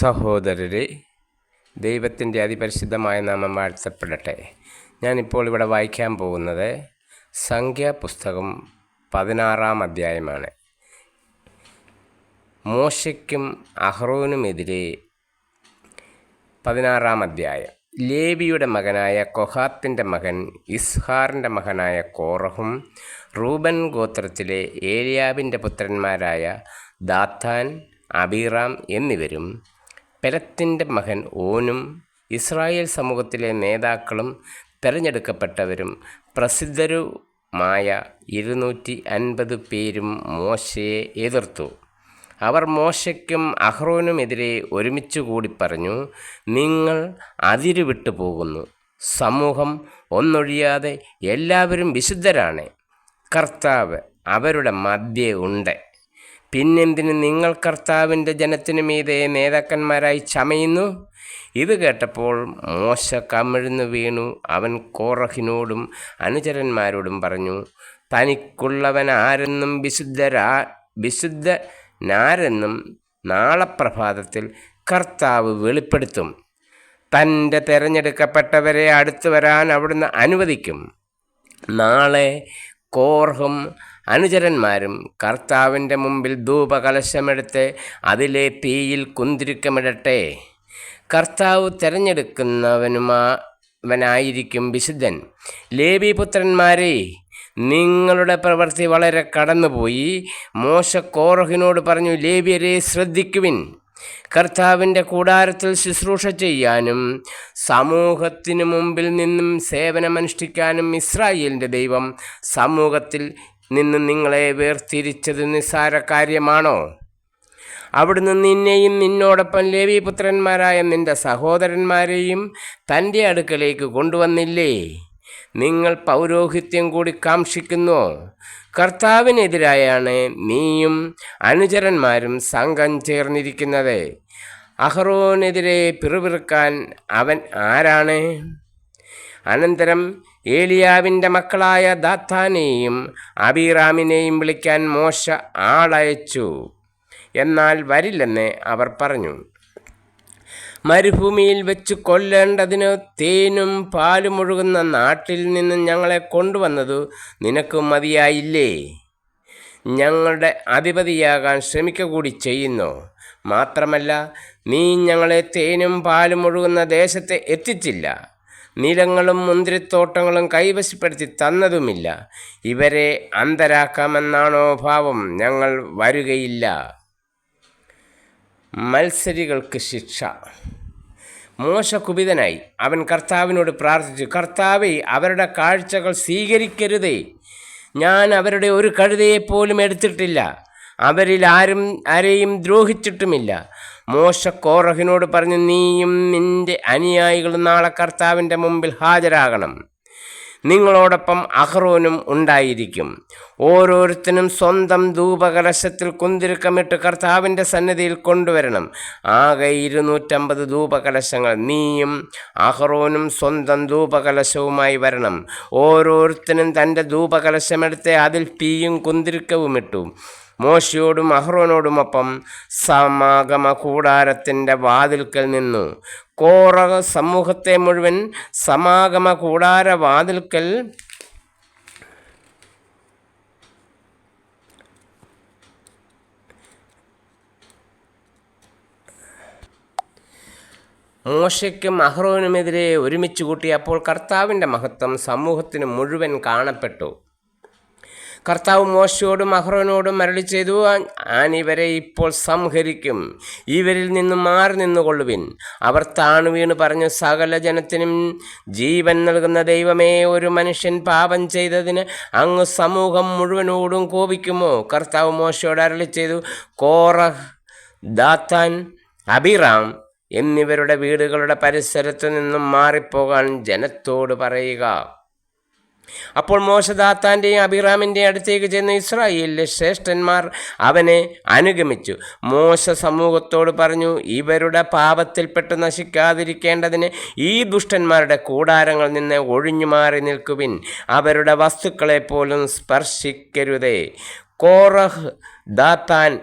സഹോദരരെ ദൈവത്തിന്റെ അതിപരിശുദ്ധമായ നാമം വാഴ്ത്തപ്പെടട്ടെ ഞാനിപ്പോൾ ഇവിടെ വായിക്കാൻ പോകുന്നത് സംഖ്യാപുസ്തകം പതിനാറാം അധ്യായമാണ്. മോശയ്ക്കും അഹ്റോനുമെതിരെ പതിനാറാം അധ്യായം. ലേബിയുടെ മകനായ കൊഹാത്തിന്റെ മകൻ ഇസ്ഹാറിന്റെ മകനായ കോറഹും റൂബൻ ഗോത്രത്തിലെ ഏലിയാബിന്റെ പുത്രന്മാരായ ദാത്താൻ അബീറാം എന്നിവരും പെലത്തിന്റെ മകൻ ഓനും ഇസ്രായേൽ സമൂഹത്തിലെ നേതാക്കളും തിരഞ്ഞെടുക്കപ്പെട്ടവരും പ്രസിദ്ധരുമായ ഇരുന്നൂറ്റി അൻപത് പേരും മോശയെ എതിർത്തു. അവർ മോശയ്ക്കും അഹ്റോനുമെതിരെ ഒരുമിച്ച് കൂടി പറഞ്ഞു നിങ്ങൾ അതിരുവിട്ടു പോകുന്നു. സമൂഹം ഒന്നൊഴിയാതെ എല്ലാവരും വിശുദ്ധരാണ്. കർത്താവ് അവരുടെ മധ്യേ ഉണ്ട്. പിന്നെന്തിന് നിങ്ങൾ കർത്താവിന്റെ ജനത്തിനു മീതെ നേതാക്കന്മാരായി ചമയുന്നു? ഇത് കേട്ടപ്പോൾ മോശ കമിഴ്ന്നു വീണു. അവൻ കോറഹിനോടും അനുചരന്മാരോടും പറഞ്ഞു തനിക്കുള്ളവൻ ആരെന്നും വിശുദ്ധരാ വിശുദ്ധനാരെന്നും നാളെ പ്രഭാതത്തിൽ കർത്താവ് വെളിപ്പെടുത്തും. തന്റെ തിരഞ്ഞെടുക്കപ്പെട്ടവരെ അടുത്തു വരാൻ അവിടുന്ന് അനുവദിക്കും. നാളെ കോർഹും അനുചരന്മാരും കർത്താവിന്റെ മുമ്പിൽ ധൂപകലശമെടുത്ത് അതിലെ തീയിൽ കുന്തിരിക്കമിടട്ടെ. കർത്താവ് തിരഞ്ഞെടുക്കുന്നവനുമാവനായിരിക്കും വിശുദ്ധൻ. ലേബിപുത്രന്മാരെ നിങ്ങളുടെ പ്രവൃത്തി വളരെ കടന്നുപോയി. മോശ കോറഹിനോട് പറഞ്ഞു ലേബിയരെ ശ്രദ്ധിക്കുവിൻ. കർത്താവിന്റെ കൂടാരത്തിൽ ശുശ്രൂഷ ചെയ്യാനും സമൂഹത്തിനു മുമ്പിൽ നിന്നും സേവനമനുഷ്ഠിക്കാനും ഇസ്രായേലിന്റെ ദൈവം സമൂഹത്തിൽ നിന്ന് നിങ്ങളെ വേർതിരിച്ചത് നിസ്സാര കാര്യമാണോ? അവിടുന്ന് നിന്നെയും നിന്നോടൊപ്പം ലേവിപുത്രന്മാരായ നിന്റെ സഹോദരന്മാരെയും തന്റെ അടുക്കലേക്ക് കൊണ്ടുവന്നില്ലേ? നിങ്ങൾ പൗരോഹിത്യം കൂടി കാക്ഷിക്കുന്നു. കർത്താവിനെതിരായാണ് നീയും അനുചരന്മാരും സംഘം ചേർന്നിരിക്കുന്നത്. അഹ്റോനെതിരെ പിറുപിറുക്കാൻ അവൻ ആരാണ്? അനന്തരം ഏലിയാവിന്റെ മക്കളായ ദാത്താനെയും അബീറാമിനെയും വിളിക്കാൻ മോശ ആളയച്ചു. എന്നാൽ വരില്ലെന്ന് അവർ പറഞ്ഞു. മരുഭൂമിയിൽ വെച്ച് കൊല്ലേണ്ടതിന് തേനും പാലും ഒഴുകുന്ന നാട്ടിൽ നിന്ന് ഞങ്ങളെ കൊണ്ടുവന്നതു നിനക്ക് മതിയായില്ലേ? ഞങ്ങളുടെ അധിപതിയാകാൻ ശ്രമിക്കുക കൂടി ചെയ്യുന്നു. മാത്രമല്ല നീ ഞങ്ങളെ തേനും പാലും ഒഴുകുന്ന ദേശത്തെ എത്തിച്ചില്ല. നിലങ്ങളും മുന്തിരിത്തോട്ടങ്ങളും കൈവശപ്പെടുത്തി തന്നതുമില്ല. ഇവരെ അന്തരാക്കാമെന്നാണോ ഭാവം? ഞങ്ങൾ വരുകയില്ല. മത്സരികൾക്ക് ശിക്ഷ. മോശ കുപിതനായി അവൻ കർത്താവിനോട് പ്രാർത്ഥിച്ചു. കർത്താവെ അവരുടെ കാഴ്ചകൾ സ്വീകരിക്കരുതേ. ഞാൻ അവരുടെ ഒരു കഴുതയെപ്പോലും എടുത്തിട്ടില്ല. അവരിൽ ആരും ആരെയും ദ്രോഹിച്ചിട്ടുമില്ല. മോശ കോറഹിനോട് പറഞ്ഞു നീയും നിന്റെ അനുയായികളും നാളെ കർത്താവിന്റെ മുമ്പിൽ ഹാജരാകണം. നിങ്ങളോടൊപ്പം അഹ്റോനും ഉണ്ടായിരിക്കും. ഓരോരുത്തരും സ്വന്തം ധൂപകലശത്തിൽ കുന്തിരുക്കമിട്ട് കർത്താവിന്റെ സന്നിധിയിൽ കൊണ്ടുവരണം. ആകെ ഇരുന്നൂറ്റമ്പത് ധൂപകലശങ്ങൾ നീയും അഹ്റോനും സ്വന്തം ധൂപകലശവുമായി വരണം. ഓരോരുത്തരും തന്റെ ധൂപകലശമെടുത്ത് അതിൽ തീയും കുന്തിരുക്കവും ഇട്ടു മോശയോടും അഹ്റോനോടുമൊപ്പം സമാഗമ കൂടാരത്തിന്റെ വാതിൽക്കൽ നിന്നു. കോറ സമൂഹത്തെ മുഴുവൻ സമാഗമ കൂടാര വാതിൽക്കൽ മോശയ്ക്കും അഹ്റോനുമെതിരെ ഒരുമിച്ച് കൂട്ടിയപ്പോൾ കർത്താവിന്റെ മഹത്വം സമൂഹത്തിന് മുഴുവൻ കാണപ്പെട്ടു. കർത്താവ് മോശയോടും അഹ്റോനോടും മരളി ചെയ്തു. ഞാൻ ഇവരെ ഇപ്പോൾ സംഹരിക്കും. ഇവരിൽ നിന്നും മാറി നിന്നുകൊള്ളുവിൻ. അവർ താണു വീണ് പറഞ്ഞു സകല ജനത്തിനും ജീവൻ നൽകുന്ന ദൈവമേ ഒരു മനുഷ്യൻ പാപം ചെയ്തതിന് അങ്ങ് സമൂഹം മുഴുവനോടും കോപിക്കുമോ? കർത്താവ് മോശയോട് അരളി ചെയ്തു കോറഹ് ദാത്താൻ അബിറാം എന്നിവരുടെ വീടുകളുടെ പരിസരത്തു നിന്നും മാറിപ്പോകാൻ ജനത്തോട് പറയുക. അപ്പോൾ മോശദാത്താന്റെയും അഭിറാമിന്റെയും അടുത്തേക്ക് ചെന്ന് ഇസ്രായേലിലെ ശ്രേഷ്ഠന്മാർ അവനെ അനുഗമിച്ചു. മോശ സമൂഹത്തോട് പറഞ്ഞു ഇവരുടെ പാപത്തിൽപ്പെട്ട് നശിക്കാതിരിക്കേണ്ടതിന് ഈ ദുഷ്ടന്മാരുടെ കൂടാരങ്ങളിൽ നിന്ന് ഒഴിഞ്ഞു മാറി നിൽക്കുവിൻ. അവരുടെ വസ്തുക്കളെ പോലും സ്പർശിക്കരുതേ. കോറഹ് ദാത്താൻ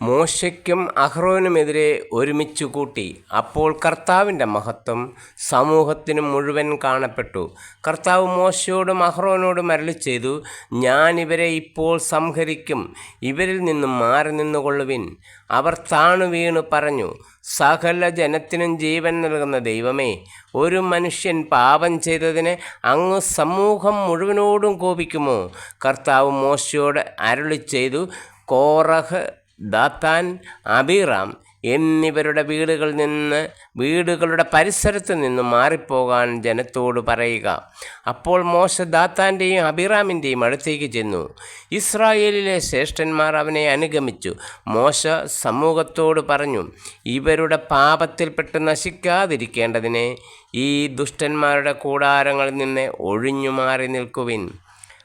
മോശയ്ക്കും അഹ്റോനുമെതിരെ ഒരുമിച്ച് കൂട്ടി. അപ്പോൾ കർത്താവിന്റെ മഹത്വം സമൂഹത്തിന് മുഴുവൻ കാണപ്പെട്ടു. കർത്താവ് മോശയോടും അഹ്റോനോടും അരളി ചെയ്തു ഞാൻ ഇവരെ ഇപ്പോൾ സംഹരിക്കും. ഇവരിൽ നിന്നും മാറി നിന്നുകൊള്ളുവിൻ. അവർ താണു വീണു പറഞ്ഞു സകല ജനത്തിനും ജീവൻ നൽകുന്ന ദൈവമേ ഒരു മനുഷ്യൻ പാപം ചെയ്തതിന് അങ്ങ് സമൂഹം മുഴുവനോടും കോപിക്കുമോ? കർത്താവ് മോശയോട് അരുളി ചെയ്തു കോറഹ് ദാത്താൻ അബീറാം എന്നിവരുടെ വീടുകളിൽ നിന്ന് വീടുകളുടെ പരിസരത്ത് നിന്നും മാറിപ്പോകാൻ ജനത്തോട് പറയുക. അപ്പോൾ മോശ ദാത്താന്റെയും അബിറാമിന്റെയും അടുത്തേക്ക് ചെന്നു. ഇസ്രായേലിലെ ശ്രേഷ്ഠന്മാർ അവനെ അനുഗമിച്ചു. മോശ സമൂഹത്തോട് പറഞ്ഞു ഇവരുടെ പാപത്തിൽപ്പെട്ട് നശിക്കാതിരിക്കേണ്ടതിനെ ഈ ദുഷ്ടന്മാരുടെ കൂടാരങ്ങളിൽ നിന്ന് ഒഴിഞ്ഞു മാറി നിൽക്കുവിൻ.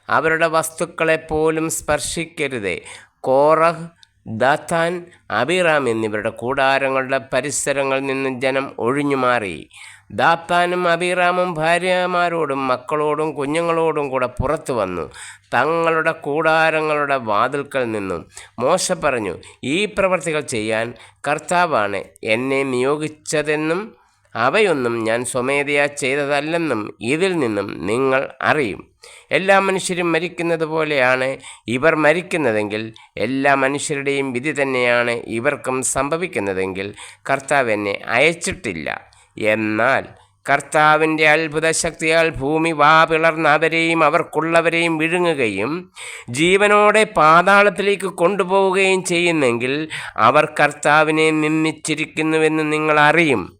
അവരുടെ വസ്തുക്കളെപ്പോലും സ്പർശിക്കരുതേ. കോറഹ് ദാത്താൻ അബിറാം എന്നിവരുടെ കൂടാരങ്ങളുടെ പരിസരങ്ങളിൽ നിന്ന് ജനം ഒഴിഞ്ഞു മാറി. ദാത്താനും അബിറാമും ഭാര്യമാരോടും മക്കളോടും കുഞ്ഞുങ്ങളോടും കൂടെ പുറത്തു വന്നു. തങ്ങളുടെ കൂടാരങ്ങളുടെ വാതിൽക്കൽ നിന്നും മോശ പറഞ്ഞു ഈ പ്രവർത്തികൾ ചെയ്യാൻ കർത്താവാണ് എന്നെ നിയോഗിച്ചതെന്നും അവയൊന്നും ഞാൻ സ്വമേധയാ ചെയ്തതല്ലെന്നും ഇതിൽ നിന്നും നിങ്ങൾ അറിയും. എല്ലാ മനുഷ്യരും മരിക്കുന്നത് പോലെയാണ് ഇവർ മരിക്കുന്നതെങ്കിൽ എല്ലാ മനുഷ്യരുടെയും വിധി തന്നെയാണ് ഇവർക്കും സംഭവിക്കുന്നതെങ്കിൽ കർത്താവ് എന്നെ അയച്ചിട്ടില്ല. എന്നാൽ കർത്താവിന്റെ അത്ഭുത ശക്തിയാൽ ഭൂമി വാ പിളർന്ന് അവരെയും അവർക്കുള്ളവരെയും വിഴുങ്ങുകയും ജീവനോടെ പാതാളത്തിലേക്ക് കൊണ്ടുപോവുകയും ചെയ്യുന്നെങ്കിൽ അവർ കർത്താവിനെ നിന്ദിച്ചിരിക്കുന്നുവെന്ന് നിങ്ങൾ അറിയും.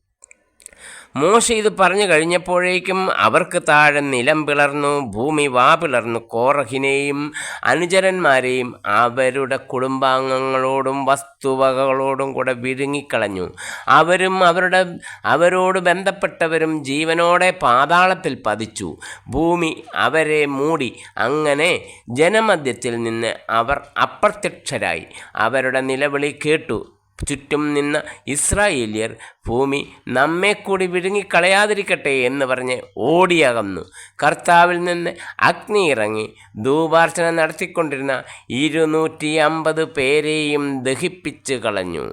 മോശ ഇത് പറഞ്ഞു കഴിഞ്ഞപ്പോഴേക്കും അവർക്ക് താഴെ നിലം പിളർന്നു ഭൂമി വാ പിളർന്നു. കോറഹിനെയും അനുചരന്മാരെയും അവരുടെ കുടുംബാംഗങ്ങളോടും വസ്തുവകകളോടും കൂടെ വിഴുങ്ങിക്കളഞ്ഞു. അവരും അവരുടെ അവരോട് ബന്ധപ്പെട്ടവരും ജീവനോടെ പാതാളത്തിൽ പതിച്ചു. ഭൂമി അവരെ മൂടി അങ്ങനെ ജനമധ്യത്തിൽ നിന്ന് അവർ അപ്രത്യക്ഷരായി. അവരുടെ നിലവിളി കേട്ടു. ചുറ്റും നിന്ന ഇസ്രായേലിയർ ഭൂമി നമ്മെ കൂടി വിഴുങ്ങിക്കളയാതിരിക്കട്ടെ എന്ന് പറഞ്ഞ് ഓടിയകന്നു. കർത്താവിൽ നിന്ന് അഗ്നി ഇറങ്ങി ധൂപാർച്ചന നടത്തിക്കൊണ്ടിരുന്ന ഇരുന്നൂറ്റി അമ്പത് പേരെയും ദഹിപ്പിച്ച് കളഞ്ഞു.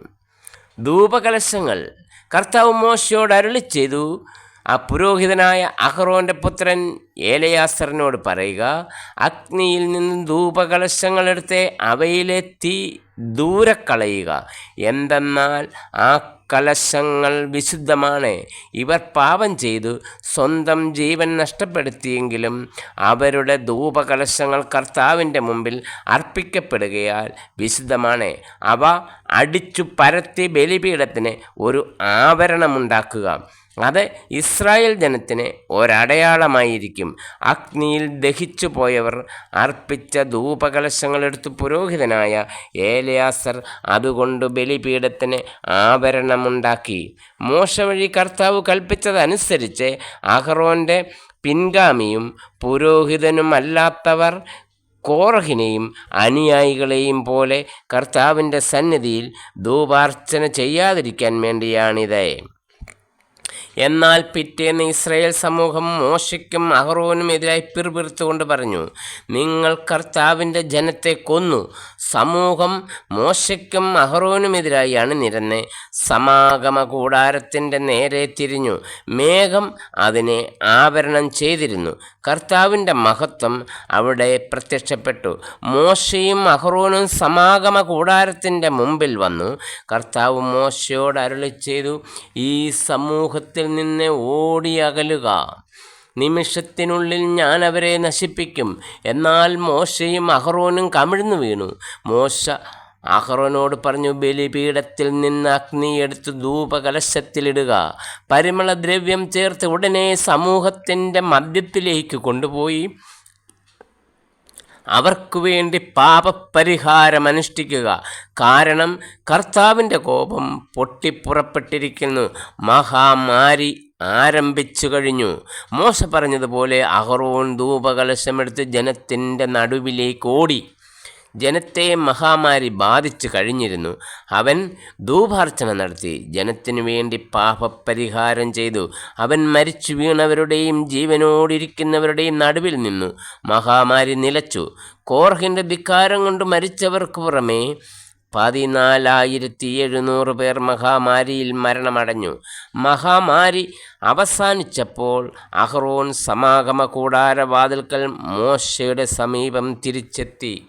ധൂപകലശങ്ങൾ കർത്താവ് മോശയോട് അരുളി ആ പുരോഹിതനായ അഹ്റോന്റെ പുത്രൻ ഏലയാസറിനോട് പറയുക അഗ്നിയിൽ നിന്ന് ധൂപകലശങ്ങളെടുത്ത് അവയിലെ തീ ദൂരെ കളയുക എന്തെന്നാൽ ആ കലശങ്ങൾ വിശുദ്ധമാണ്. ഇവർ പാപം ചെയ്തു സ്വന്തം ജീവൻ നഷ്ടപ്പെടുത്തിയെങ്കിലും അവരുടെ ധൂപകലശങ്ങൾ കർത്താവിന്റെ മുമ്പിൽ അർപ്പിക്കപ്പെടുകയാൽ വിശുദ്ധമാണ്. അവ അടിച്ചു പരത്തി ബലിപീഠത്തിന് ഒരു ആഭരണമുണ്ടാക്കുക അത് ഇസ്രായേൽ ജനത്തിന് ഒരടയാളമായിരിക്കും. അഗ്നിയിൽ ദഹിച്ചു പോയവർ അർപ്പിച്ച ധൂപകലശങ്ങളെടുത്ത് പുരോഹിതനായ ഏലയാസർ അതുകൊണ്ട് ബലിപീഠത്തിന് ആഭരണമുണ്ടാക്കി. മോശ വഴി കർത്താവ് കൽപ്പിച്ചതനുസരിച്ച് അഹ്റോന്റെ പിൻഗാമിയും പുരോഹിതനുമല്ലാത്തവർ കോറഹിനെയും അനുയായികളെയും പോലെ കർത്താവിന്റെ സന്നിധിയിൽ ധൂപാർച്ചന ചെയ്യാതിരിക്കാൻ വേണ്ടിയാണിത്. എന്നാൽ പിറ്റേന്ന് ഇസ്രയേൽ സമൂഹം മോശയ്ക്കും അഹറോനും എതിരായി പിറുപിറുത്തുകൊണ്ട് പറഞ്ഞു നിങ്ങൾ കർത്താവിന്റെ ജനത്തെ കൊന്നു. സമൂഹം മോശയ്ക്കും അഹറോനുമെതിരായി അണിനിരന്ന് സമാഗമ കൂടാരത്തിന്റെ നേരെ തിരിഞ്ഞു. മേഘം അതിനെ ആവരണം ചെയ്തിരുന്നു. കർത്താവിന്റെ മഹത്വം അവിടെ പ്രത്യക്ഷപ്പെട്ടു. മോശയും അഹ്റോനും സമാഗമ കൂടാരത്തിന്റെ മുമ്പിൽ വന്നു. കർത്താവ് മോശയോട് അരുളി ചെയ്തു ഈ സമൂഹത്തിൽ നിന്ന് ഓടി അകലുക നിമിഷത്തിനുള്ളിൽ ഞാൻ അവരെ നശിപ്പിക്കും. എന്നാൽ മോശയും അഹ്റോനും കമിഴ്ന്നു വീണു. മോശ അഹ്റോനോട് പറഞ്ഞു ബലിപീഠത്തിൽ നിന്ന് അഗ്നി എടുത്ത് ധൂപകലശത്തിലിടുക. പരിമളദ്രവ്യം ചേർത്ത് ഉടനെ സമൂഹത്തിന്റെ മദ്യത്തിലേക്ക് കൊണ്ടുപോയി. അവർക്ക് വേണ്ടി പാപപരിഹാരമനുഷ്ഠിക്കുക കാരണം കർത്താവിന്റെ കോപം പൊട്ടിപ്പുറപ്പെട്ടിരിക്കുന്നു. മഹാമാരി ആരംഭിച്ചു കഴിഞ്ഞു. മോശ പറഞ്ഞതുപോലെ അഹറോൺ ധൂപകലശമെടുത്ത് ജനത്തിന്റെ നടുവിലേക്ക് ഓടി. ജനത്തെ മഹാമാരി ബാധിച്ചു കഴിഞ്ഞിരുന്നു. അവൻ ധൂപാർച്ചന നടത്തി. ജനത്തിനു വേണ്ടി പാപപരിഹാരം ചെയ്തു. അവൻ മരിച്ചു വീണവരുടെയും ജീവനോടിരിക്കുന്നവരുടെയും നടുവിൽ നിന്നു. മഹാമാരി നിലച്ചു. കോർഹിന്റെ ധിക്കാരം കൊണ്ട് മരിച്ചവർക്ക് പുറമേ പതിനാലായിരത്തി എഴുന്നൂറ് പേർ മഹാമാരിയിൽ മരണമടഞ്ഞു. മഹാമാരി അവസാനിച്ചപ്പോൾ അഹ്റോൻ സമാഗമ കൂടാരവാതിൽക്കൽ മോശയുടെ സമീപം തിരിച്ചെത്തി.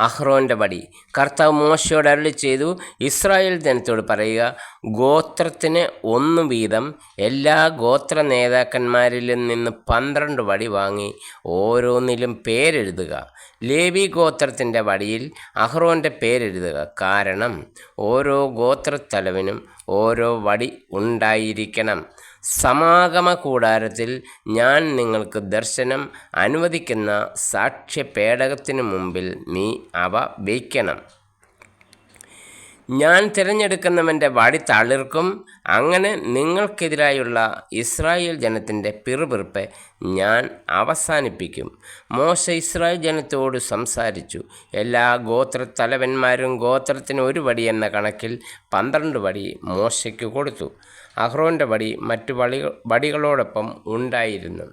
അഹ്റോന്റെ പടി. കർത്താവ് മോശയോട് അരുളി ചെയ്തു ഇസ്രായേൽ ജനത്തോട് പറയുക ഗോത്രത്തിന് ഒന്ന് വീതം എല്ലാ ഗോത്ര നേതാക്കന്മാരിൽ നിന്ന് പന്ത്രണ്ട് വടി വാങ്ങി ഓരോന്നിലും പേരെഴുതുക. ലേവി ഗോത്രത്തിന്റെ വടിയിൽ അഹ്റോന്റെ പേരെഴുതുക. കാരണം ഓരോ ഗോത്രത്തലവനും ഓരോ വടി ഉണ്ടായിരിക്കണം. സമാഗമ കൂടാരത്തിൽ ഞാൻ നിങ്ങൾക്ക് ദർശനം അനുവദിക്കുന്ന സാക്ഷ്യപേടകത്തിനു മുമ്പിൽ നീ അവ വയ്ക്കണം. ഞാൻ തിരഞ്ഞെടുക്കുന്നവന്റെ വടി തളിർക്കും. അങ്ങനെ നിങ്ങൾക്കെതിരായുള്ള ഇസ്രായേൽ ജനത്തിന്റെ പിറുപിറുപ്പ് ഞാൻ അവസാനിപ്പിക്കും. മോശ ഇസ്രായേൽ ജനത്തോട് സംസാരിച്ചു. എല്ലാ ഗോത്ര തലവന്മാരും ഗോത്രത്തിന് ഒരു വടി എന്ന കണക്കിൽ പന്ത്രണ്ട് വടി മോശയ്ക്ക് കൊടുത്തു. അഹ്റോന്റെ വടി മറ്റു വടി വടികളോടൊപ്പം ഉണ്ടായിരുന്നു.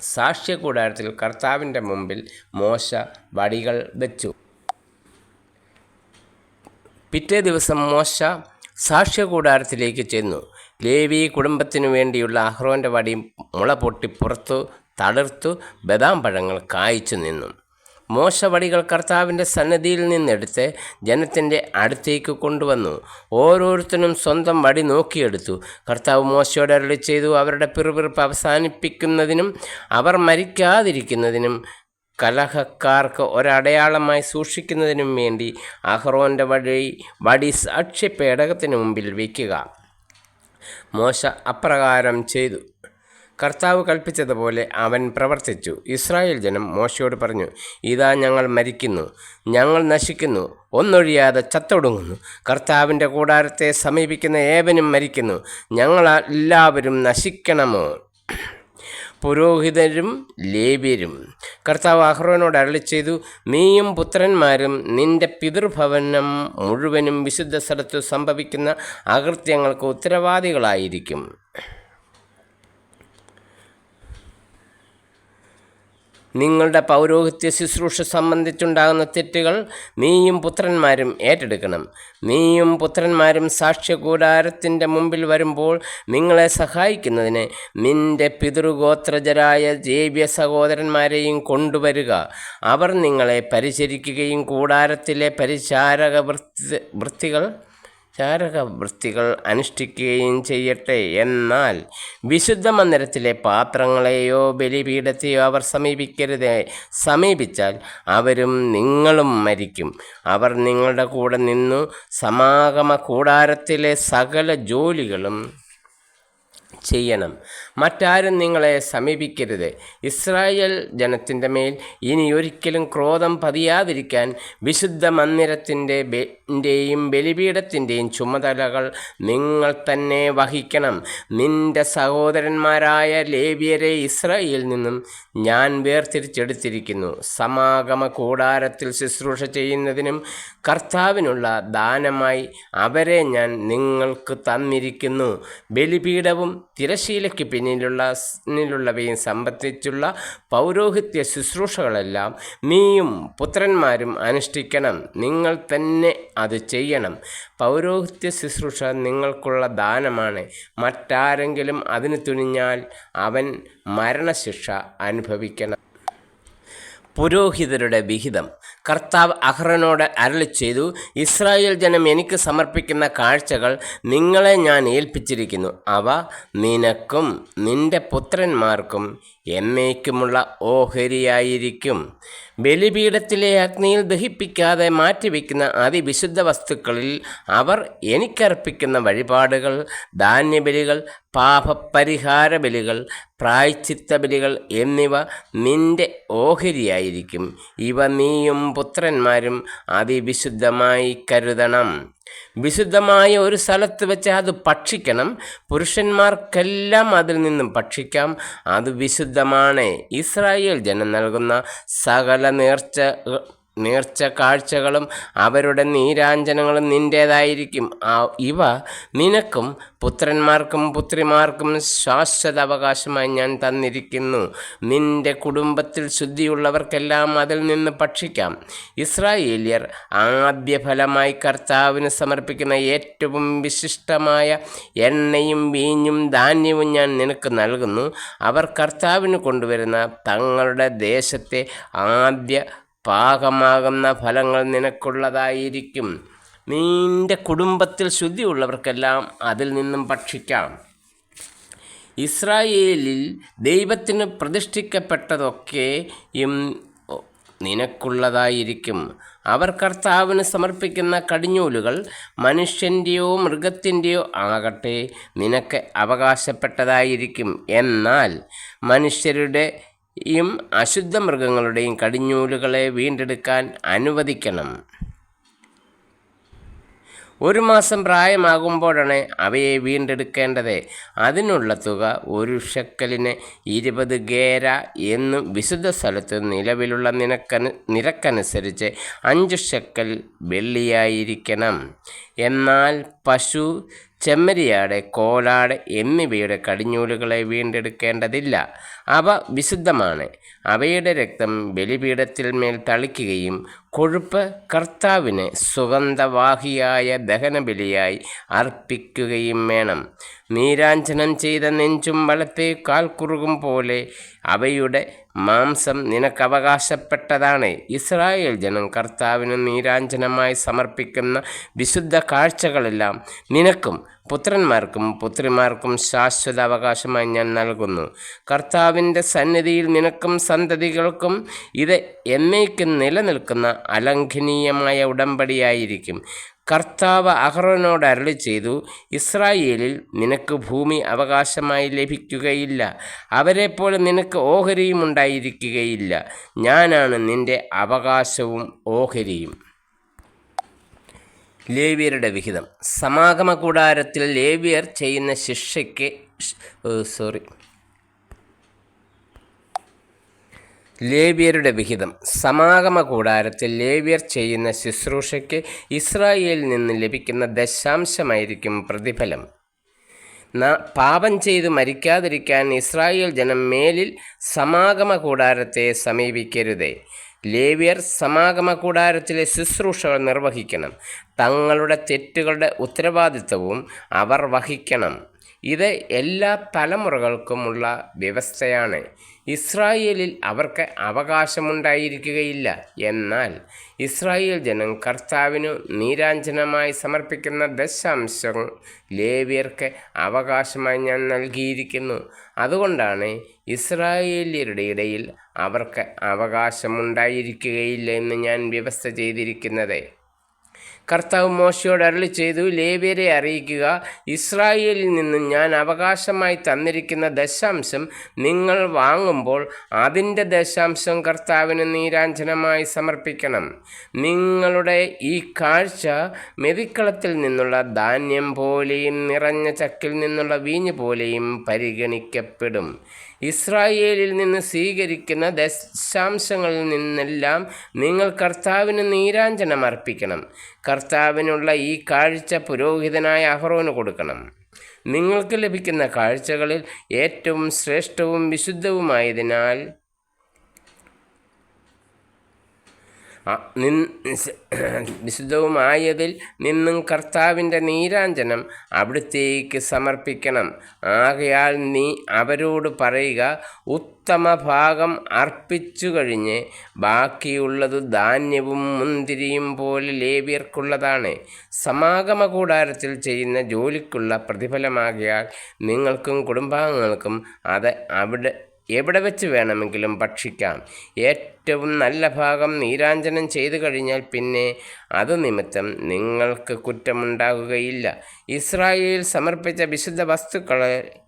സാക്ഷ്യകൂടാരത്തിൽ കർത്താവിന്റെ മുമ്പിൽ മോശ വടികൾ വെച്ചു. പിറ്റേ ദിവസം മോശ സാക്ഷ്യകൂടാരത്തിലേക്ക് ചെന്നു. ലേവി കുടുംബത്തിനു വേണ്ടിയുള്ള അഹ്റോന്റെ വടി മുള പൊട്ടി പുറത്തു തളിർത്തു ബദാം പഴങ്ങൾ കായ്ച്ചു നിന്നു. മോശ വടികൾ കർത്താവിന്റെ സന്നദ്ധിയിൽ നിന്നെടുത്ത് ജനത്തിന്റെ അടുത്തേക്ക് കൊണ്ടുവന്നു. ഓരോരുത്തരും സ്വന്തം വടി നോക്കിയെടുത്തു. കർത്താവ് മോശയോട് അരളി ചെയ്തു അവരുടെ പിറുപിറുപ്പ് അവസാനിപ്പിക്കുന്നതിനും അവർ മരിക്കാതിരിക്കുന്നതിനും കലഹക്കാർക്ക് ഒരടയാളമായി സൂക്ഷിക്കുന്നതിനും വേണ്ടി അഹ്റോന്റെ വടി വടി സാക്ഷ്യപേടകത്തിന് മുമ്പിൽ വയ്ക്കുക. മോശ അപ്രകാരം ചെയ്തു. കർത്താവ് കൽപ്പിച്ചതുപോലെ അവൻ പ്രവർത്തിച്ചു. ഇസ്രായേൽ ജനം മോശയോട് പറഞ്ഞു ഇതാ ഞങ്ങൾ മരിക്കുന്നു. ഞങ്ങൾ നശിക്കുന്നു. ഒന്നൊഴിയാതെ ചത്തൊടുങ്ങുന്നു. കർത്താവിന്റെ കൂടാരത്തെ സമീപിക്കുന്ന ഏവനും മരിക്കുന്നു. ഞങ്ങൾ എല്ലാവരും നശിക്കണമോ? പുരോഹിതരും ലേബ്യരും കർത്താവ് അഹ്റോനോട് അരളി ചെയ്തു നീയും പുത്രന്മാരും നിന്റെ പിതൃഭവനം മുഴുവനും വിശുദ്ധ സ്ഥലത്ത് സംഭവിക്കുന്ന അകൃത്യങ്ങൾക്ക് ഉത്തരവാദികളായിരിക്കും. നിങ്ങളുടെ പൗരോഹിത്യ ശുശ്രൂഷ സംബന്ധിച്ചുണ്ടാകുന്ന തെറ്റുകൾ നീയും പുത്രന്മാരും ഏറ്റെടുക്കണം. നീയും പുത്രന്മാരും സാക്ഷ്യകൂടാരത്തിന്റെ മുമ്പിൽ വരുമ്പോൾ നിങ്ങളെ സഹായിക്കുന്നതിന് നിന്റെ പിതൃഗോത്രജരായ ജേവ്യ സഹോദരന്മാരെയും കൊണ്ടുവരിക. അവർ നിങ്ങളെ പരിചരിക്കുകയും കൂടാരത്തിലെ പരിചാരക വൃത്തി വൃത്തികൾ ചാരകവൃത്തികൾ അനുഷ്ഠിക്കുകയും ചെയ്യട്ടെ. എന്നാൽ വിശുദ്ധ മന്ദിരത്തിലെ പാത്രങ്ങളെയോ ബലിപീഠത്തെയോ അവർ സമീപിക്കരുത്. സമീപിച്ചാൽ അവരും നിങ്ങളും മരിക്കും. അവർ നിങ്ങളുടെ കൂടെ നിന്നു സമാഗമ കൂടാരത്തിലെ സകല ജോലികളും ചെയ്യണം. മറ്റാരും നിങ്ങളെ സമീപിക്കരുത്. ഇസ്രായേൽ ജനത്തിന്റെ മേൽ ഇനി ഒരിക്കലും ക്രോധം പതിയാതിരിക്കാൻ വിശുദ്ധ മന്ദിരത്തിന്റെ ബെന്റെയും ബലിപീഠത്തിന്റെയും ചുമതലകൾ നിങ്ങൾ തന്നെ വഹിക്കണം. നിന്റെ സഹോദരന്മാരായ ലേവ്യരെ ഇസ്രായേലിൽ നിന്നും ഞാൻ വേർതിരിച്ചെടുത്തിരിക്കുന്നു. സമാഗമ കൂടാരത്തിൽ ശുശ്രൂഷ ചെയ്യുന്നതിനും കർത്താവിനുള്ള ദാനമായി അവരെ ഞാൻ നിങ്ങൾക്ക് തന്നിരിക്കുന്നു. ബലിപീഠവും തിരശീലയ്ക്ക് പിന്നിലുള്ള പിന്നിലുള്ളവയും സംബന്ധിച്ചുള്ള പൗരോഹിത്യ ശുശ്രൂഷകളെല്ലാം നീയും പുത്രന്മാരും അനുഷ്ഠിക്കണം. നിങ്ങൾ തന്നെ അത് ചെയ്യണം. പൗരോഹിത്യ ശുശ്രൂഷ നിങ്ങൾക്കുള്ള ദാനമാണ്. മറ്റാരെങ്കിലും അതിന് തുനിഞ്ഞാൽ അവൻ മരണശിക്ഷ അനുഭവിക്കണം. പുരോഹിതരുടെ വിഹിതം. കർത്താവ് അഹ്റനോട് അരളി ചെയ്തു ഇസ്രായേൽ ജനം എനിക്ക് സമർപ്പിക്കുന്ന കാഴ്ചകൾ നിങ്ങളെ ഞാൻ ഏൽപ്പിച്ചിരിക്കുന്നു. അവ നിനക്കും നിന്റെ പുത്രന്മാർക്കും എന്നേക്കുമുള്ള ഓഹരിയായിരിക്കും. ബലിപീഠത്തിലെ അഗ്നിയിൽ ദഹിപ്പിക്കാതെ മാറ്റിവെക്കുന്ന അതിവിശുദ്ധ വസ്തുക്കളിൽ അവർ എനിക്കർപ്പിക്കുന്ന വഴിപാടുകൾ ധാന്യബലികൾ പാപപരിഹാര ബലികൾ പ്രായച്ചിത്ത ബലികൾ എന്നിവ നിന്റെ ഓഹരിയായിരിക്കും. ഇവ നീയും പുത്രന്മാരും അതിവിശുദ്ധമായി കരുതണം. വിശുദ്ധമായ ഒരു സ്ഥലത്ത് വെച്ച് അത് ഭക്ഷിക്കണം. പുരുഷന്മാർക്കെല്ലാം അതിൽ നിന്നും ഭക്ഷിക്കാം. അത് വിശുദ്ധമാണ്. ഇസ്രായേൽ ജനം നൽകുന്ന സകല നേർച്ച നേർച്ച കാഴ്ചകളും അവരുടെ നീരാഞ്ജനങ്ങളും നിന്റേതായിരിക്കും ഇവ നിനക്കും പുത്രന്മാർക്കും പുത്രിമാർക്കും ശാശ്വത അവകാശമായി ഞാൻ തന്നിരിക്കുന്നു. നിന്റെ കുടുംബത്തിൽ ശുദ്ധിയുള്ളവർക്കെല്ലാം അതിൽ നിന്ന് ഭക്ഷിക്കാം. ഇസ്രായേലിയർ ആദ്യ ഫലമായി കർത്താവിന് സമർപ്പിക്കുന്ന ഏറ്റവും വിശിഷ്ടമായ എണ്ണയും വീഞ്ഞും ധാന്യവും ഞാൻ നിനക്ക് നൽകുന്നു. അവർ കർത്താവിന് കൊണ്ടുവരുന്ന തങ്ങളുടെ ദേശത്തെ ആദ്യ പാകമാകുന്ന ഫലങ്ങൾ നിനക്കുള്ളതായിരിക്കും. നിന്റെ കുടുംബത്തിൽ ശുദ്ധിയുള്ളവർക്കെല്ലാം അതിൽ നിന്നും ഭക്ഷിക്കാം. ഇസ്രായേലിൽ ദൈവത്തിന് പ്രതിഷ്ഠിക്കപ്പെട്ടതൊക്കെയും നിനക്കുള്ളതായിരിക്കും. അവർ കർത്താവിന് സമർപ്പിക്കുന്ന കടിഞ്ഞൂലുകൾ മനുഷ്യന്റെയോ മൃഗത്തിന്റെയോ ആകട്ടെ നിനക്ക് അവകാശപ്പെട്ടതായിരിക്കും. എന്നാൽ മനുഷ്യരുടെയും അശുദ്ധ മൃഗങ്ങളുടെയും കടിഞ്ഞൂലുകളെ വീണ്ടെടുക്കാൻ അനുവദിക്കണം. ഒരു മാസം പ്രായമാകുമ്പോഴാണ് അവയെ വീണ്ടെടുക്കേണ്ടത്. അതിനുള്ള തുക ഒരു ഷെക്കലിന് ഇരുപത് ഗേര എന്നും വിശുദ്ധ സ്ഥലത്ത് നിലവിലുള്ള നിരക്കനു നിരക്കനുസരിച്ച് അഞ്ച് ഷെക്കൽ വെള്ളിയായിരിക്കണം. എന്നാൽ പശു ചെമ്മരിയാട് കോലാട് എന്നിവയുടെ കടിഞ്ഞൂലുകളെ വീണ്ടെടുക്കേണ്ടതില്ല. അവ വിശുദ്ധമാണ്. അവയുടെ രക്തം ബലിപീഠത്തിൽ മേൽ തളിക്കുകയും കൊഴുപ്പ് കർത്താവിന് സുഗന്ധവാഹിയായ ദഹനബലിയായി അർപ്പിക്കുകയും വേണം. നീരാഞ്ജനം ചെയ്ത നെഞ്ചും വളത്തെ കാൽക്കുറുകും പോലെ അവയുടെ മാംസം നിനക്കവകാശപ്പെട്ടതാണ്. ഇസ്രായേൽ ജനം കർത്താവിന് നീരാഞ്ജനമായി സമർപ്പിക്കുന്ന വിശുദ്ധ കാഴ്ചകളെല്ലാം നിനക്കും പുത്രന്മാർക്കും പുത്രിമാർക്കും ശാശ്വത അവകാശമായി ഞാൻ നൽകുന്നു. കർത്താവിന്റെ സന്നിധിയിൽ നിനക്കും സന്തതികൾക്കും ഇത് എന്നേക്കും നിലനിൽക്കുന്ന അലംഘനീയമായ ഉടമ്പടിയായിരിക്കും. കർത്താവ് അഹ്റോനോട് അരളി ചെയ്തു ഇസ്രായേലിൽ നിനക്ക് ഭൂമി അവകാശമായി ലഭിക്കുകയില്ല. അവരെപ്പോലെ നിനക്ക് ഓഹരിയും ഉണ്ടായിരിക്കുകയില്ല. ഞാനാണ് നിന്റെ അവകാശവും ഓഹരിയും. ലേവ്യരുടെ വിഹിതം. സമാഗമ കൂടാരത്തിൽ ലേവ്യർ ചെയ്യുന്ന ശിക്ഷയ്ക്ക് സോറി. ലേവ്യരുടെ വിഹിതം. സമാഗമ കൂടാരത്തിൽ ലേവ്യർ ചെയ്യുന്ന ശുശ്രൂഷയ്ക്ക് ഇസ്രായേലിൽ നിന്ന് ലഭിക്കുന്ന ദശാംശമായിരിക്കും പ്രതിഫലം. പാപം ചെയ്തു മരിക്കാതിരിക്കാൻ ഇസ്രായേൽ ജനം മേലിൽ സമാഗമ കൂടാരത്തെ സമീപിക്കരുതേ. ലേവ്യർ സമാഗമ കൂടാരത്തിലെ ശുശ്രൂഷകൾ നിർവഹിക്കണം. തങ്ങളുടെ തെറ്റുകളുടെ ഉത്തരവാദിത്വവും അവർ വഹിക്കണം. ഇത് എല്ലാ തലമുറകൾക്കുമുള്ള വ്യവസ്ഥയാണ്. ഇസ്രായേലിൽ അവർക്ക് അവകാശമുണ്ടായിരിക്കുകയില്ല. എന്നാൽ ഇസ്രായേൽ ജനം കർത്താവിനു നീരാഞ്ജനമായി സമർപ്പിക്കുന്ന ദശാംശം ലേവ്യർക്ക് അവകാശമായി ഞാൻ നൽകിയിരിക്കുന്നു. അതുകൊണ്ടാണ് ഇസ്രായേലിയരുടെ ഇടയിൽ അവർക്ക് അവകാശമുണ്ടായിരിക്കുകയില്ല എന്ന് ഞാൻ വ്യവസ്ഥ ചെയ്തിരിക്കുന്നത്. കർത്താവ് മോശയോട് അരളി ചെയ്തു ലേവ്യരെ അറിയിക്കുക ഇസ്രായേലിൽ നിന്നും ഞാൻ അവകാശമായി തന്നിരിക്കുന്ന ദശാംശം നിങ്ങൾ വാങ്ങുമ്പോൾ അതിന്റെ ദശാംശം കർത്താവിന് നീരാഞ്ജനമായി സമർപ്പിക്കണം. നിങ്ങളുടെ ഈ കാഴ്ച മെതിക്കളത്തിൽ നിന്നുള്ള ധാന്യം പോലെയും നിറഞ്ഞ ചക്കിൽ നിന്നുള്ള വീഞ്ഞ് പോലെയും പരിഗണിക്കപ്പെടും. ഇസ്രായേലിൽ നിന്ന് സ്വീകരിക്കുന്ന ദശാംശങ്ങളിൽ നിന്നെല്ലാം നിങ്ങൾ കർത്താവിന് നീരാഞ്ജനം അർപ്പിക്കണം. കർത്താവിനുള്ള ഈ കാഴ്ച പുരോഹിതനായ അഹ്റോന് കൊടുക്കണം. നിങ്ങൾക്ക് ലഭിക്കുന്ന കാഴ്ചകളിൽ ഏറ്റവും ശ്രേഷ്ഠവും വിശുദ്ധവുമായതിനാൽ വിശുദ്ധവുമായതിൽ നിന്നും കർത്താവിന്റെ നീരാഞ്ജനം അവിടുത്തേക്ക് സമർപ്പിക്കണം. ആകയാൽ നീ അവരോട് പറയുക ഉത്തമ ഭാഗം അർപ്പിച്ചു കഴിഞ്ഞ് ബാക്കിയുള്ളത് ധാന്യവും മുന്തിരിയും പോലെ ലേവ്യർക്കുള്ളതാണ്. സമാഗമ കൂടാരത്തിൽ ചെയ്യുന്ന ജോലിക്കുള്ള പ്രതിഫലമാകിയാൽ നിങ്ങൾക്കും കുടുംബാംഗങ്ങൾക്കും അത് അവിടെ എവിടെ വെച്ച് വേണമെങ്കിലും ഭക്ഷിക്കാം. ഏറ്റവും നല്ല ഭാഗം നീരാഞ്ജനം ചെയ്തു കഴിഞ്ഞാൽ പിന്നെ അത് നിമിത്തം നിങ്ങൾക്ക് കുറ്റമുണ്ടാകുകയില്ല. ഇസ്രായേൽ സമർപ്പിച്ച വിശുദ്ധ വസ്തുക്കളെ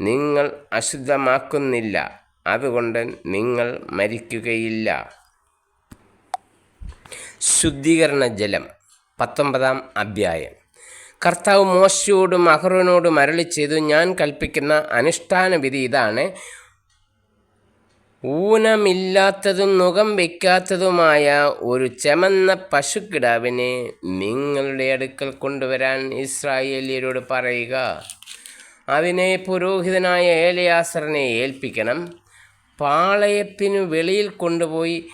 നിങ്ങൾ അശുദ്ധമാക്കുന്നില്ല. അതുകൊണ്ട് നിങ്ങൾ മരിക്കുകയില്ല. ശുദ്ധീകരണ ജലം പത്തൊമ്പതാം അധ്യായം. കർത്താവ് മോശയോടും അഹ്റോനോടും അരളി ചെയ്തു ഞാൻ കൽപ്പിക്കുന്ന അനുഷ്ഠാന വിധി ഇതാണ്. ഊനമില്ലാത്തതും നുഖം വയ്ക്കാത്തതുമായ ഒരു ചെമന്ന പശുക്കിടാവിനെ നിങ്ങളുടെ അടുക്കൽ കൊണ്ടുവരാൻ ഇസ്രായേലിയരോട് പറയുക. അതിനെ പുരോഹിതനായ ഏലയാസറിനെ ഏൽപ്പിക്കണം. പാളയത്തിനു വെളിയിൽ കൊണ്ടുപോയി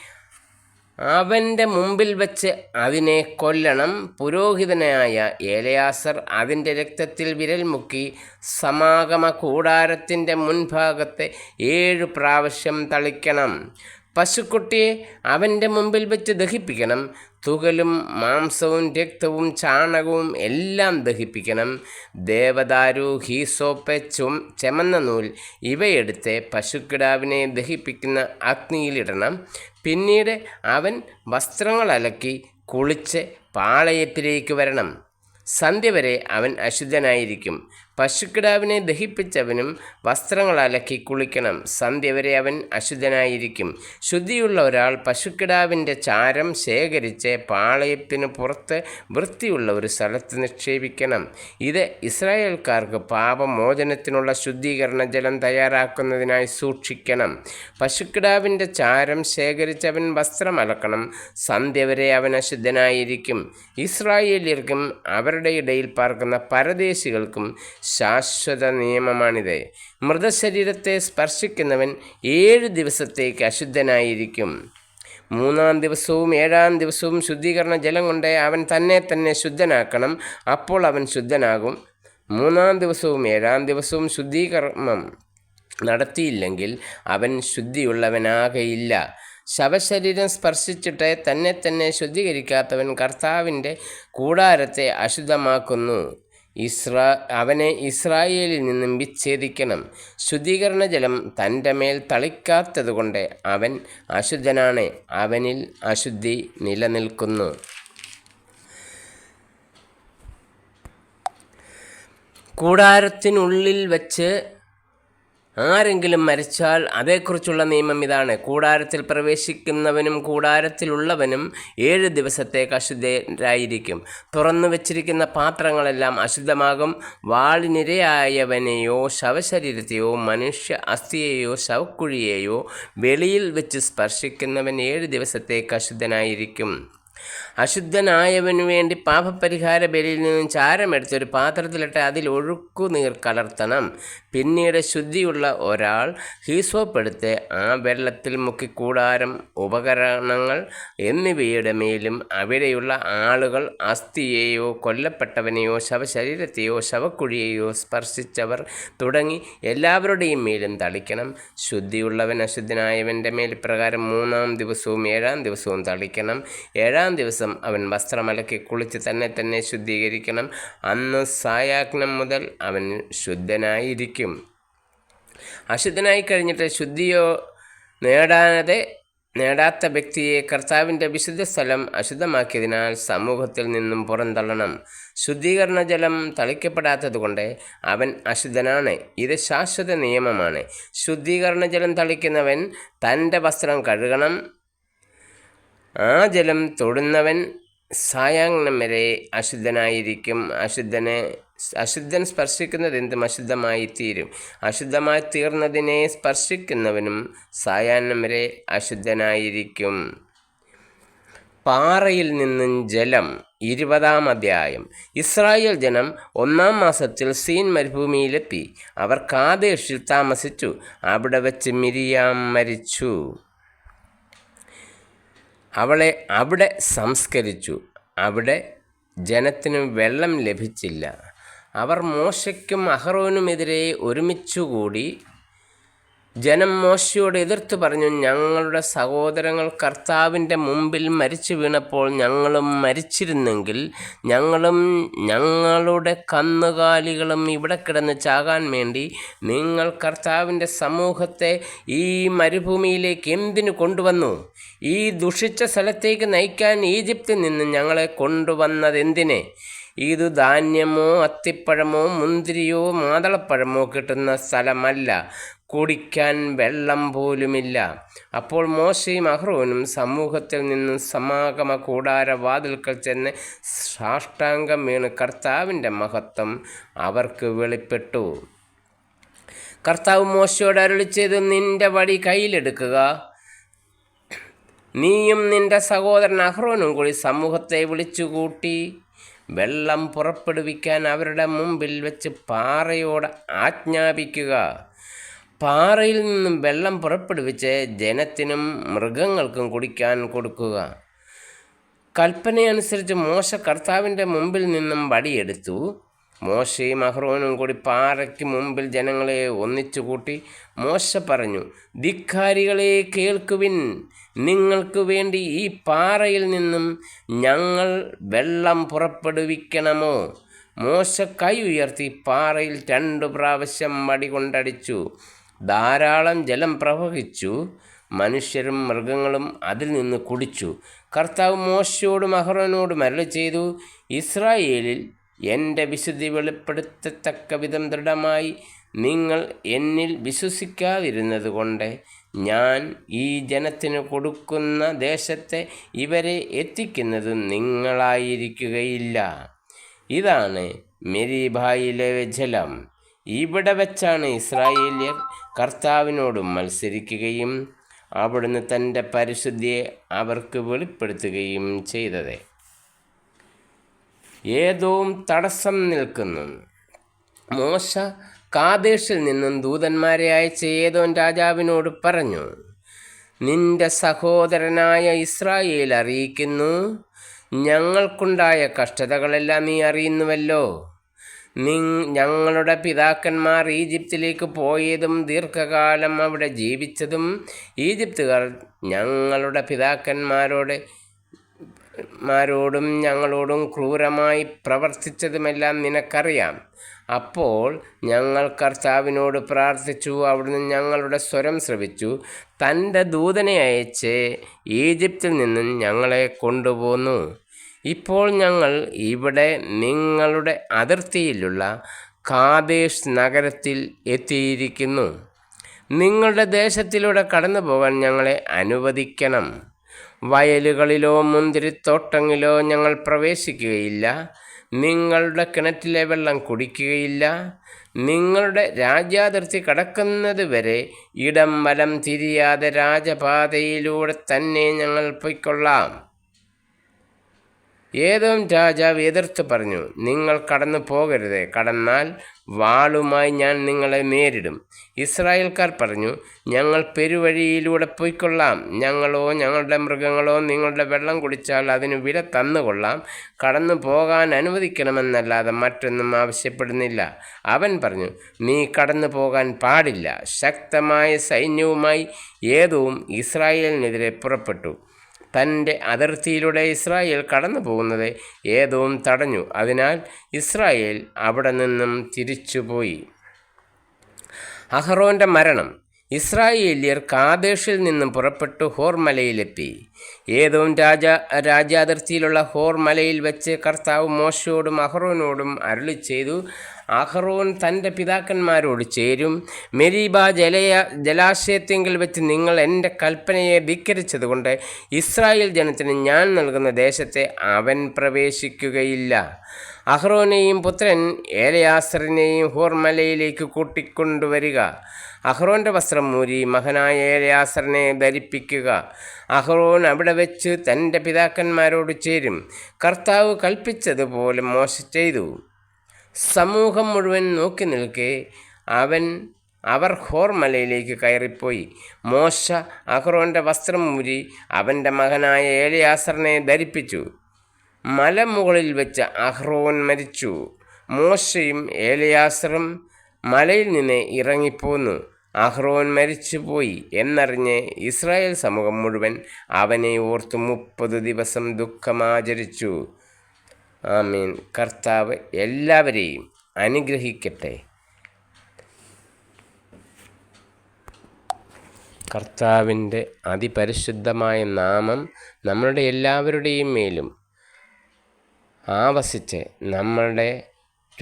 അവന്റെ മുമ്പിൽ വച്ച് അതിനെ കൊല്ലണം. പുരോഹിതനായ ഏലയാസർ അതിന്റെ രക്തത്തിൽ വിരൽ മുക്കി സമാഗമ കൂടാരത്തിന്റെ മുൻഭാഗത്തെ ഏഴ് പ്രാവശ്യം തളിക്കണം. പശുക്കുട്ടിയെ അവന്റെ മുമ്പിൽ വെച്ച് ദഹിപ്പിക്കണം. തുകലും മാംസവും രക്തവും ചാണകവും എല്ലാം ദഹിപ്പിക്കണം. ദേവദാരു ഹീസോപ്പ് ചും ചെമന്ന നൂൽ ഇവയെടുത്ത് പശുക്കിടാവിനെ ദഹിപ്പിക്കുന്ന അഗ്നിയിലിടണം. പിന്നീട് അവൻ വസ്ത്രങ്ങൾ അലക്കി കുളിച്ച് പാളയത്തിലേക്ക് വരണം. സന്ധ്യ വരെ അവൻ അശുദ്ധനായിരിക്കും. പശുക്കിടാവിനെ ദഹിപ്പിച്ചവനും വസ്ത്രങ്ങൾ അലക്കി കുളിക്കണം. സന്ധ്യ വരെ അവൻ അശുദ്ധനായിരിക്കും. ശുദ്ധിയുള്ള ഒരാൾ പശുക്കിടാവിന്റെ ചാരം ശേഖരിച്ച് പാളയത്തിന് പുറത്ത് വൃത്തിയുള്ള ഒരു സ്ഥലത്ത് നിക്ഷേപിക്കണം. ഇത് ഇസ്രായേൽക്കാർക്ക് പാപമോചനത്തിനുള്ള ശുദ്ധീകരണ ജലം തയ്യാറാക്കുന്നതിനായി സൂക്ഷിക്കണം. പശുക്കിടാവിന്റെ ചാരം ശേഖരിച്ചവൻ വസ്ത്രം അലക്കണം. സന്ധ്യ വരെ അവൻ അശുദ്ധനായിരിക്കും. ഇസ്രായേലിയർക്കും അവരുടെ ഇടയിൽ പാർക്കുന്ന പരദേശികൾക്കും ശാശ്വത നിയമമാണിത്. മൃതശരീരത്തെ സ്പർശിക്കുന്നവൻ ഏഴ് ദിവസത്തേക്ക് അശുദ്ധനായിരിക്കും. മൂന്നാം ദിവസവും ഏഴാം ദിവസവും ശുദ്ധീകരണ ജലം കൊണ്ട് അവൻ തന്നെ തന്നെ ശുദ്ധനാക്കണം അപ്പോൾ അവൻ ശുദ്ധനാകും. മൂന്നാം ദിവസവും ഏഴാം ദിവസവും ശുദ്ധീകരണം നടത്തിയില്ലെങ്കിൽ അവൻ ശുദ്ധിയുള്ളവനാകയില്ല. ശവശരീരം സ്പർശിച്ചിട്ട് തന്നെ തന്നെ ശുദ്ധീകരിക്കാത്തവൻ കർത്താവിന്റെ കൂടാരത്തെ അശുദ്ധമാക്കുന്നു. ഇസ്രാ അവനെ ഇസ്രായേലിൽ നിന്നും വിച്ഛേദിക്കണം. ശുദ്ധീകരണ ജലം തന്റെ മേൽ തളിക്കാത്തതുകൊണ്ട് അവൻ അശുദ്ധനാണ്. അവനിൽ അശുദ്ധി നിലനിൽക്കുന്നു. കൂടാരത്തിനുള്ളിൽ വച്ച് ആരെങ്കിലും മരിച്ചാൽ അതേക്കുറിച്ചുള്ള നിയമം ഇതാണ്. കൂടാരത്തിൽ പ്രവേശിക്കുന്നവനും കൂടാരത്തിലുള്ളവനും ഏഴ് ദിവസത്തേക്ക് അശുദ്ധരായിരിക്കും. തുറന്നു വച്ചിരിക്കുന്ന പാത്രങ്ങളെല്ലാം അശുദ്ധമാകും. വാളിനിരയായവനെയോ ശവശരീരത്തെയോ മനുഷ്യ അസ്ഥിയെയോ ശവക്കുഴിയെയോ വെളിയിൽ വെച്ച് സ്പർശിക്കുന്നവൻ ഏഴ് ദിവസത്തേക്ക് അശുദ്ധനായിരിക്കും. അശുദ്ധനായവനു വേണ്ടി പാപപരിഹാര ബലിയിൽ നിന്നും ചാരമെടുത്തൊരു പാത്രത്തിലിട്ട് അതിൽ ഒഴുക്കുനീർ കലർത്തണം. പിന്നീട് ശുദ്ധിയുള്ള ഒരാൾ ഹീസോപ്പെടുത്ത് ആ വെള്ളത്തിൽ മുക്കി കൂടാരം ഉപകരണങ്ങൾ എന്നിവയുടെ മേലും അവിടെയുള്ള ആളുകൾ അസ്ഥിയെയോ കൊല്ലപ്പെട്ടവനെയോ ശവശരീരത്തെയോ ശവക്കുഴിയെയോ സ്പർശിച്ചവർ തുടങ്ങി എല്ലാവരുടെയും മേലും തളിക്കണം. ശുദ്ധിയുള്ളവൻ അശുദ്ധനായവന്റെ മേൽ പ്രകാരം മൂന്നാം ദിവസവും ഏഴാം ദിവസവും തളിക്കണം. ഏഴാം ദിവസം അവൻ വസ്ത്രമലക്കി കുളിച്ച് തന്നെ തന്നെ ശുദ്ധീകരിക്കണം. അന്ന് സായാഗ്നം മുതൽ അവൻ ശുദ്ധനായിരിക്കും. അശുദ്ധനായി കഴിഞ്ഞിട്ട് ശുദ്ധിയോ നേടാതെ നേടാത്ത വ്യക്തിയെ കർത്താവിന്റെ വിശുദ്ധ സ്ഥലം അശുദ്ധമാക്കിയതിനാൽ സമൂഹത്തിൽ നിന്നും പുറന്തള്ളണം. ശുദ്ധീകരണ ജലം തളിക്കപ്പെടാത്തതുകൊണ്ട് അവൻ അശുദ്ധനാണ്. ഇത് ശാശ്വത നിയമമാണ്. ശുദ്ധീകരണ ജലം തളിക്കുന്നവൻ തന്റെ വസ്ത്രം കഴുകണം. ആ ജലം തൊടുന്നവൻ സായാഹ്നം വരെ അശുദ്ധനായിരിക്കും. അശുദ്ധനെ അശുദ്ധൻ സ്പർശിക്കുന്നത് എന്തും അശുദ്ധമായി തീരും അശുദ്ധമായി തീർന്നതിനെ സ്പർശിക്കുന്നവനും സായാഹ്നം വരെ അശുദ്ധനായിരിക്കും. പാറയിൽ നിന്നും ജലം ഇരുപതാം അധ്യായം. ഇസ്രായേൽ ജനം ഒന്നാം മാസത്തിൽ സീൻ മരുഭൂമിയിലെത്തി. അവർ കാതേഷിൽ താമസിച്ചു. അവിടെ വെച്ച് മിരിയാം മരിച്ചു. അവളെ അവിടെ സംസ്കരിച്ചു. അവിടെ ജനത്തിന് വെള്ളം ലഭിച്ചില്ല. അവർ മോശയ്ക്കും അഹറോനുമെതിരെ ഒരുമിച്ചുകൂടി ജനം മോശയോട് എതിർത്ത് പറഞ്ഞു ഞങ്ങളുടെ സഹോദരങ്ങൾ കർത്താവിന്റെ മുമ്പിൽ മരിച്ചു വീണപ്പോൾ ഞങ്ങളും മരിച്ചിരുന്നെങ്കിൽ ഞങ്ങളും ഞങ്ങളുടെ കന്നുകാലികളും ഇവിടെ കിടന്ന് ചാകാൻ വേണ്ടി നിങ്ങൾ കർത്താവിന്റെ സമൂഹത്തെ ഈ മരുഭൂമിയിലേക്ക് എന്തിനു കൊണ്ടുവന്നു? ഈ ദുഷിച്ച സ്ഥലത്തേക്ക് നയിക്കാൻ ഈജിപ്തിൽ നിന്ന് ഞങ്ങളെ കൊണ്ടുവന്നതെന്തിനെ? ഇത് ധാന്യമോ അത്തിപ്പഴമോ മുന്തിരിയോ മാതളപ്പഴമോ കിട്ടുന്ന സ്ഥലമല്ല. കുടിക്കാൻ വെള്ളം പോലുമില്ല. അപ്പോൾ മോശയും അഹ്റോനും സമൂഹത്തിൽ നിന്നും സമാഗമ കൂടാര വാതിൽക്കൽ ചെന്ന് സാഷ്ടാംഗം വീണ് കർത്താവിന്റെ മഹത്വം അവർക്ക് വെളിപ്പെട്ടു. കർത്താവ് മോശയോട് അരുളി ചെയ്ത് നിന്റെ വടി കയ്യിലെടുക്കുക. നീയും നിന്റെ സഹോദരൻ അഹ്റോനും കൂടി സമൂഹത്തെ വിളിച്ചുകൂട്ടി. വെള്ളം പുറപ്പെടുവിക്കാൻ അവരുടെ മുമ്പിൽ വെച്ച് പാറയോട് ആജ്ഞാപിക്കുക. പാറയിൽ നിന്നും വെള്ളം പുറപ്പെടുവിച്ച് ജനത്തിനും മൃഗങ്ങൾക്കും കുടിക്കാൻ കൊടുക്കുക. കൽപ്പനയനുസരിച്ച് മോശ കർത്താവിന്റെ മുമ്പിൽ നിന്നും വടിയെടുത്തു. മോശയും അഹ്റോനും കൂടി പാറയ്ക്ക് മുമ്പിൽ ജനങ്ങളെ ഒന്നിച്ചു കൂട്ടി മോശ പറഞ്ഞു ധിക്കാരികളെ കേൾക്കുവിൻ. നിങ്ങൾക്ക് വേണ്ടി ഈ പാറയിൽ നിന്നും ഞങ്ങൾ വെള്ളം പുറപ്പെടുവിക്കണമോ? മോശ കൈ ഉയർത്തി പാറയിൽ രണ്ടു പ്രാവശ്യം മടി കൊണ്ടടിച്ചു. ധാരാളം ജലം പ്രവഹിച്ചു. മനുഷ്യരും മൃഗങ്ങളും അതിൽ നിന്ന് കുടിച്ചു. കർത്താവ് മോശയോടും അഹ്റോനോടും അരളി ചെയ്തു ഇസ്രായേലിൽ എന്റെ വിശുദ്ധി വെളിപ്പെടുത്തത്തക്ക വിധം ദൃഢമായി നിങ്ങൾ എന്നിൽ വിശ്വസിക്കാതിരുന്നത് കൊണ്ട് ഞാൻ ഈ ജനത്തിന് കൊടുക്കുന്ന ദേശത്തെ ഇവരെ എത്തിക്കുന്നത് നിങ്ങളായിരിക്കുകയില്ല. ഇതാണ് മെരീഭായിലെ ജലം. ഇവിടെ വെച്ചാണ് ഇസ്രായേലിയർ കർത്താവിനോട് മത്സരിക്കുകയും അവിടുന്ന് തന്റെ പരിശുദ്ധിയെ അവർക്ക് വെളിപ്പെടുത്തുകയും ചെയ്തത്. ഏതോം തടസ്സം നിൽക്കുന്നു. മോശ കാദേശിൽ നിന്നും ദൂതന്മാരെ അയച്ച ഏതോൻ രാജാവിനോട് പറഞ്ഞു നിന്റെ സഹോദരനായ ഇസ്രായേൽ അറിയിക്കുന്നു ഞങ്ങൾക്കുണ്ടായ കഷ്ടതകളെല്ലാം നീ അറിയുന്നുവല്ലോ. നി ഞങ്ങളുടെ പിതാക്കന്മാർ ഈജിപ്തിലേക്ക് പോയതും ദീർഘകാലം അവിടെ ജീവിച്ചതും ഈജിപ്തുകാർ ഞങ്ങളുടെ പിതാക്കന്മാരോട് മാരോടും ഞങ്ങളോടും ക്രൂരമായി പ്രവർത്തിച്ചതുമെല്ലാം നിനക്കറിയാം. അപ്പോൾ ഞങ്ങൾ കർത്താവിനോട് പ്രാർത്ഥിച്ചു അവിടുന്ന് ഞങ്ങളുടെ സ്വരം ശ്രവിച്ചു. തന്റെ ദൂതനെ അയച്ച് ഈജിപ്തിൽ നിന്നും ഞങ്ങളെ കൊണ്ടുപോന്നു. ഇപ്പോൾ ഞങ്ങൾ ഇവിടെ നിങ്ങളുടെ അതിർത്തിയിലുള്ള കാദേശ് നഗരത്തിൽ എത്തിയിരിക്കുന്നു. നിങ്ങളുടെ ദേശത്തിലൂടെ കടന്നു പോകാൻ ഞങ്ങളെ അനുവദിക്കണം. വയലുകളിലോ മുന്തിരിത്തോട്ടങ്ങളിലോ ഞങ്ങൾ പ്രവേശിക്കുകയില്ല. നിങ്ങളുടെ കിണറ്റിലെ വെള്ളം കുടിക്കുകയില്ല. നിങ്ങളുടെ രാജ്യാതിർത്തി കടക്കുന്നത് വരെ ഇടം വലം തിരിയാതെ രാജപാതയിലൂടെ തന്നെ ഞങ്ങൾ പൊയ്ക്കൊള്ളാം. ഏതോം രാജാവ് എതിർത്ത് പറഞ്ഞു നിങ്ങൾ കടന്നു പോകരുത്. കടന്നാൽ വാളുമായി ഞാൻ നിങ്ങളെ നേരിടും. ഇസ്രായേൽക്കാർ പറഞ്ഞു ഞങ്ങൾ പെരുവഴിയിലൂടെ പോയിക്കൊള്ളാം. ഞങ്ങളോ ഞങ്ങളുടെ മൃഗങ്ങളോ നിങ്ങളുടെ വെള്ളം കുടിച്ചാൽ അതിന് വില തന്നുകൊള്ളാം. കടന്നു പോകാൻ അനുവദിക്കണമെന്നല്ലാതെ മറ്റൊന്നും ആവശ്യപ്പെടുന്നില്ല. അവൻ പറഞ്ഞു നീ കടന്നു പോകാൻ പാടില്ല. ശക്തമായ സൈന്യവുമായി ഏതവും ഇസ്രായേലിനെതിരെ പുറപ്പെട്ടു. തന്റെ അതിർത്തിയിലൂടെ ഇസ്രായേൽ കടന്നു പോകുന്നത് ഏതോ തടഞ്ഞു. അതിനാൽ ഇസ്രായേൽ അവിടെ നിന്നും തിരിച്ചുപോയി. അഹ്റോന്റെ മരണം. ഇസ്രായേലിയർ കാദേശിൽ നിന്നും പുറപ്പെട്ടു ഹോർമലയിലെത്തി ഏതോം രാജ രാജ്യാതിർത്തിയിലുള്ള ഹോർമലയിൽ വെച്ച് കർത്താവ് മോശയോടും അഹ്റോനോടും അരുളി ചെയ്തു അഹ്റോൻ തന്റെ പിതാക്കന്മാരോട് ചേരും മെരീബ ജലയ ജലാശയത്തെങ്കിൽ വെച്ച് നിങ്ങൾ എന്റെ കൽപ്പനയെ ധിക്കരിച്ചതുകൊണ്ട് ഇസ്രായേൽ ജനത്തിന് ഞാൻ നൽകുന്ന ദേശത്തെ അവൻ പ്രവേശിക്കുകയില്ല. അഹ്റോനെയും പുത്രൻ ഏലയാസറിനെയും ഹോർമലയിലേക്ക് കൂട്ടിക്കൊണ്ടുവരിക. അഹ്റോന്റെ വസ്ത്രം മൂരി മകനായ ഏലയാസറിനെ ധരിപ്പിക്കുക. അഹ്റോൻ അവിടെ വെച്ച് തന്റെ പിതാക്കന്മാരോട് ചേരും. കർത്താവ് കൽപ്പിച്ചതുപോലെ മോശ ചെയ്തു. സമൂഹം മുഴുവൻ നോക്കി നിൽക്കെ അവൻ അവർ ഹോർമലയിലേക്ക് കയറിപ്പോയി. മോശ അഹ്റോന്റെ വസ്ത്രം മുരി അവന്റെ മകനായ ഏലിയാസറിനെ ധരിപ്പിച്ചു. മലമുകളിൽ വെച്ച് അഹ്റോൻ മരിച്ചു. മോശയും ഏലിയാസറും മലയിൽ നിന്ന് ഇറങ്ങിപ്പോന്നു. അഹ്റോൻ മരിച്ചുപോയി എന്നറിഞ്ഞ് ഇസ്രായേൽ സമൂഹം മുഴുവൻ അവനെ ഓർത്ത് മുപ്പത് ദിവസം ദുഃഖമാചരിച്ചു. ആമീൻ. കർത്താവ് എല്ലാവരെയും അനുഗ്രഹിക്കട്ടെ. കർത്താവിന്റെ അതിപരിശുദ്ധമായ നാമം നമ്മളുടെ എല്ലാവരുടെയും മേലും ആവസിച്ച് നമ്മളുടെ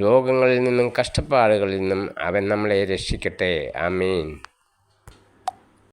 രോഗങ്ങളിൽ നിന്നും കഷ്ടപ്പാടുകളിൽ നിന്നും അവൻ നമ്മളെ രക്ഷിക്കട്ടെ. ആമീൻ.